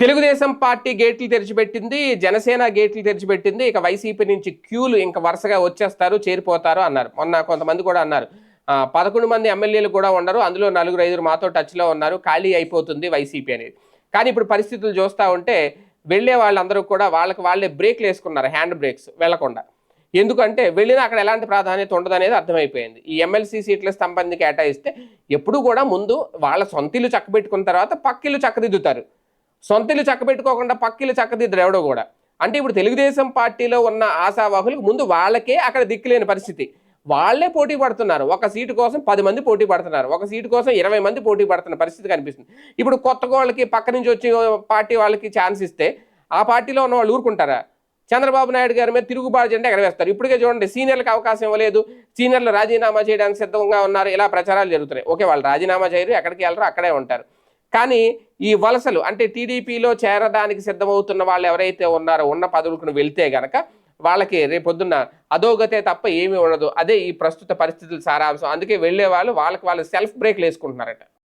Telugu Desam party గేట్లు తెరిచిపెట్టింది జనసేన గేట్లు తెరిచిపెట్టింది ఇక వైసీపీ నుంచి క్యూలు ఇంకా వరుసగా వచ్చేస్తారు చేరిపోతారు అన్నారు. మొన్న కొంతమంది కూడా అన్నారు. పదకొండు మంది ఎమ్మెల్యేలు కూడా ఉన్నారు అందులో నలుగురు ఐదుగురు మాతో టచ్లో ఉన్నారు. ఖాళీ అయిపోతుంది వైసీపీ అనేది. కానీ ఇప్పుడు పరిస్థితులు చూస్తూ ఉంటే వెళ్ళే వాళ్ళందరూ కూడా వాళ్ళకి వాళ్ళే బ్రేక్లు వేసుకున్నారు హ్యాండ్ బ్రేక్స్ వెళ్ళకుండా ఎందుకంటే వెళ్ళినా అక్కడ ఎలాంటి ప్రాధాన్యత ఉండదనేది అర్థమైపోయింది. ఈ ఎమ్మెల్సీ సీట్ల స్తంభాన్ని కేటాయిస్తే ఎప్పుడు కూడా ముందు వాళ్ళ సొంతిల్లు చక్కబెట్టుకున్న తర్వాత పక్కిల్లు చక్కదిద్దుతారు. సొంతలు చక్కబెట్టుకోకుండా పక్కిల్లు చక్కదిద్దరు ఎవడో కూడా. అంటే ఇప్పుడు తెలుగుదేశం పార్టీలో ఉన్న ఆశావాహులకు ముందు వాళ్ళకే అక్కడ దిక్కులేని పరిస్థితి. వాళ్ళే పోటీ పడుతున్నారు. ఒక సీటు కోసం పది మంది పోటీ పడుతున్నారు. ఒక సీటు కోసం ఇరవై మంది పోటీ పడుతున్న పరిస్థితి కనిపిస్తుంది. ఇప్పుడు కొత్త వాళ్ళకి పక్క నుంచి వచ్చే పార్టీ వాళ్ళకి ఛాన్స్ ఇస్తే ఆ పార్టీలో ఉన్న వాళ్ళు ఊరుకుంటారా? చంద్రబాబు నాయుడు గారి మీద తిరుగుబాటు జెండా ఎగరవేస్తారు. ఇప్పటికే చూడండి సీనియర్లకు అవకాశం ఇవ్వలేదు సీనియర్లు రాజీనామా చేయడానికి సిద్ధంగా ఉన్నారు. ఇలా ప్రచారాలు జరుగుతున్నాయి. ఓకే వాళ్ళు రాజీనామా చేయరు. ఎక్కడికి వెళ్ళరు అక్కడే ఉంటారు. కానీ ఈ వలసలు అంటే టీడీపీలో చేరడానికి సిద్ధమవుతున్న వాళ్ళు ఎవరైతే ఉన్నారో ఉన్న పదవులకు వెళ్తే గనక వాళ్ళకి రేపొద్దున్న అధోగతే తప్ప ఏమీ ఉండదు. అదే ఈ ప్రస్తుత పరిస్థితుల సారాంశం. అందుకే వెళ్ళే వాళ్ళు వాళ్ళకి వాళ్ళు సెల్ఫ్ బ్రేక్లు వేసుకుంటున్నారట.